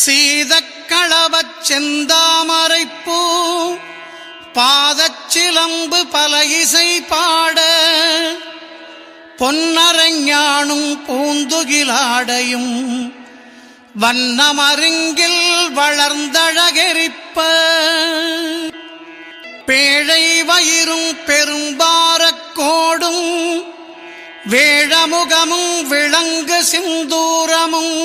சீதக்களவச் செந்தாமரைப்பூ பாதச்சிலம்பு பல இசை பாட பொன்னரஞானும் பூந்துகிலாடையும் வண்ணமருங்கில் வளர்ந்தழகெரிப்ப. பேழை வயிறும் பெரும்பாரக்கோடும் வேழமுகமும் விளங்கு சிந்தூரமும்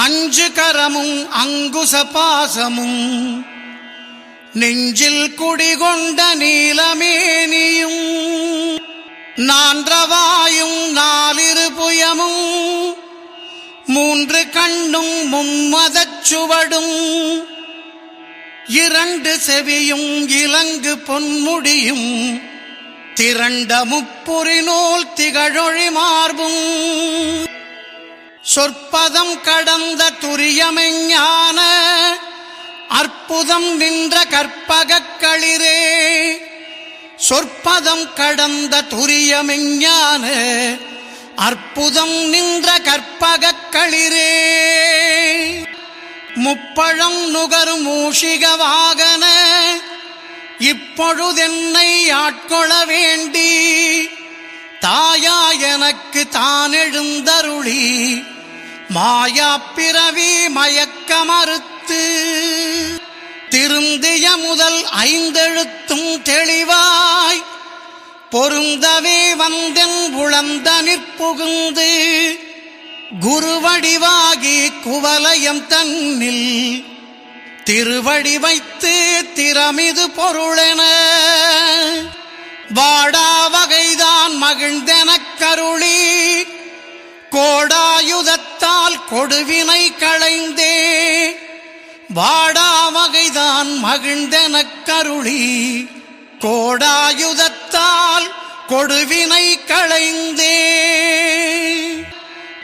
அஞ்சு கரமும் அங்குச பாசமும். நெஞ்சில் குடிகொண்ட நீலமேனியும். நான்றவாயும் நாலிரு புயமும். மூன்று கண்ணும் மும்மதச் சுவடும். இரண்டு செவியும் இலங்கு பொன்முடியும். திரண்ட முப்புரி நூல் திகழொழி மார்பும். சொற்பதம் கடந்த துரியமெஞ்ஞான அற்புதம் நின்ற கற்பகக் களிரே. சொற்பதம் கடந்த துரியமெஞ்ஞான அற்புதம் நின்ற கற்பகக் களிரே. முப்பழம் நுகரும் மூஷிக வாகன இப்பொழுதென்னை ஆட்கொள்ள வேண்டி தாயா எனக்கு தான் எழுந்தருளி மாயா பிறவி மயக்க மறுத்து திருந்திய முதல் ஐந்தெழுத்தும் தெளிவாய் பொருந்தவே வந்தன் உழந்த நிற்புகுந்து குருவடிவாகி குவலயம் தன்னில் திருவடி வைத்து திறமிது பொருளென வாடா வகைதான் மகிழ்ந்தெனக் கருளி கொடுவினை களைந்தே. வாடா வகைதான் மகிழ்ந்தெனக் கருளி. கோடாயுதத்தால் கொடுவினை களைந்தே.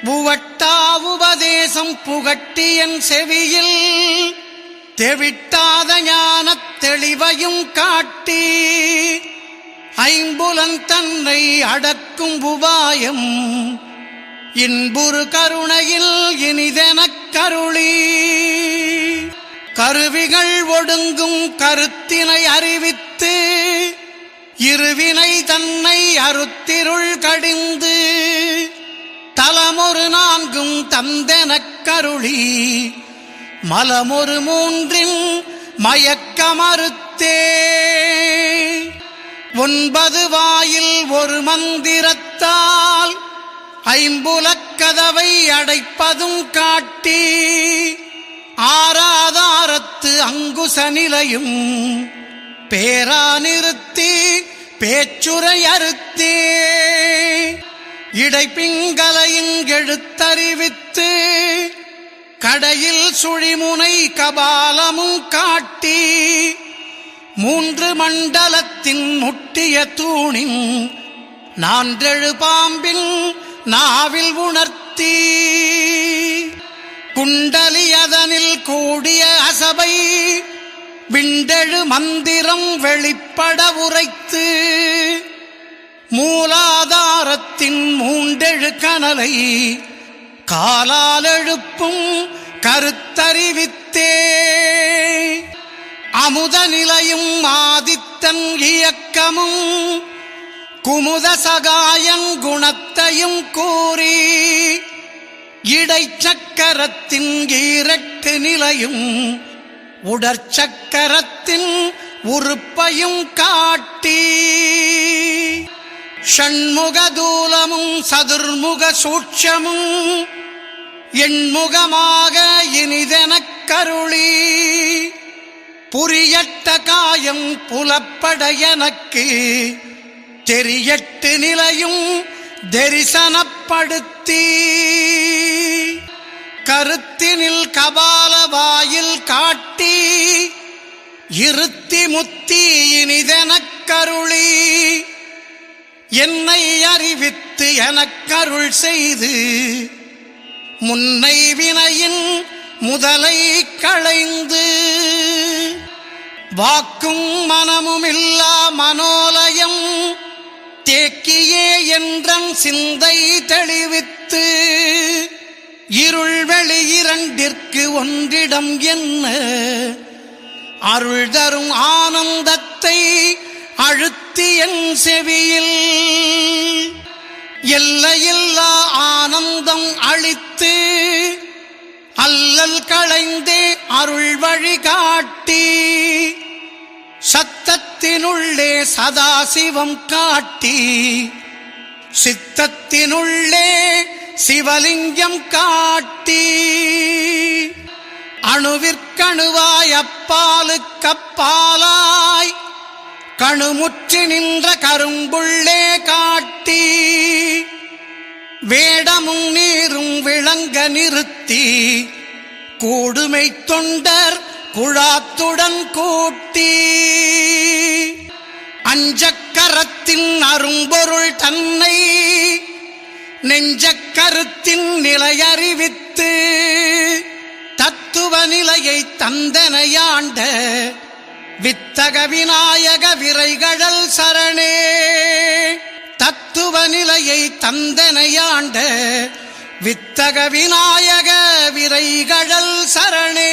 புவட்டா உபதேசம் புகட்டி என் செவியில். தெவிட்டாத ஞானத் தெளிவையும் காட்டி. ஐம்புலன் தன்னை அடக்கும் உபாயம் இன்புறு கருணையில் இனிதெனக் கருளி. கருவிகள் ஒடுங்கும் கருத்தினை அறிவித்து இருவினை தன்னை அறுத்திருள் கடிந்து தலமொரு நான்கும் தந்தெனக் கருளி. மலமொரு மூன்றின் மயக்கமறுத்தே. ஒன்பது வாயில் ஒரு மந்திரத்தால் ஐம்புலக்கதவை அடைப்பதும் காட்டி ஆராதாரத்து அங்குச நிலையும் பேரா நிறுத்தி பேச்சுரை அறுத்தே இடைப்பிங்கலையும் எழுத்தறிவித்து கடையில் சுழிமுனை கபாலமும் காட்டி மூன்று மண்டலத்தின் முட்டிய தூணின் நான்றெழு பாம்பின் நாவில் உணர்த்தி குண்டலி அதனில் கூடிய அசபை விண்டெழு மந்திரம் வெளிப்பட உரைத்து மூலாதாரத்தின் மூண்டெழு கனலை காலால் எழுப்பும் கருத்தறிவித்தே. அமுத நிலையும் ஆதித்தன் இயக்கமும் குமுத சகாயங் குணத்தையும் கூறி இடைச்சக்கரத்தின் ஈரட்டு நிலையும் உடற்சக்கரத்தின் உறுப்பையும் காட்டி ஷண்முகதூலமும் சதுர்முக சூட்சமும் எண்முகமாக இனிதெனக் கருளி புரியட்ட காயம் புலப்பட எனக்கு தெரியட்டு நிலையும் தரிசனப்படுத்தி. கருத்தினில் கபால வாயில் காட்டி இருத்தி முத்தி இனிதெனக் கருளி. என்னை அறிவித்து எனக்கருள் செய்து முன்னை வினையின் முதலை களைந்து. வாக்கும் மனமுமில்லா மனோலயம் தேக்கியே என்றன் சிந்தை தெளிவித்து இருள் வெளி இரண்டிற்கு ஒன்றிடம் என்ன? அருள் தரும் ஆனந்தத்தை அழுத்தி என் செவியில் எல்லையில்லா ஆனந்தம் அளித்து அல்லல் களைந்தே அருள் வழி காட்டி சித்தத்தினுள்ளே சதாசிவம் காட்டி சித்தத்தினுள்ளே சிவலிங்கம் காட்டி. அணுவிற்கணுவாய் அப்பாலுக்கப்பாலாய் கணுமுற்றி நின்ற கரும்புள்ளே காட்டி. வேடமும் நீரும் விளங்க நிறுத்தி கூடுமை தொண்டர் குழாத்துடன் கூட்டி. அஞ்சக்கரத்தின் அரும்பொருள் தன்னை நெஞ்சக்கருத்தின் நிலையறிவித்து தத்துவ நிலையை தந்தனையாண்ட வித்தக விநாயக விரைகழல் சரணே. தத்துவ நிலையை தந்தனையாண்ட வித்தக விநாயக விரைகழல் சரணே.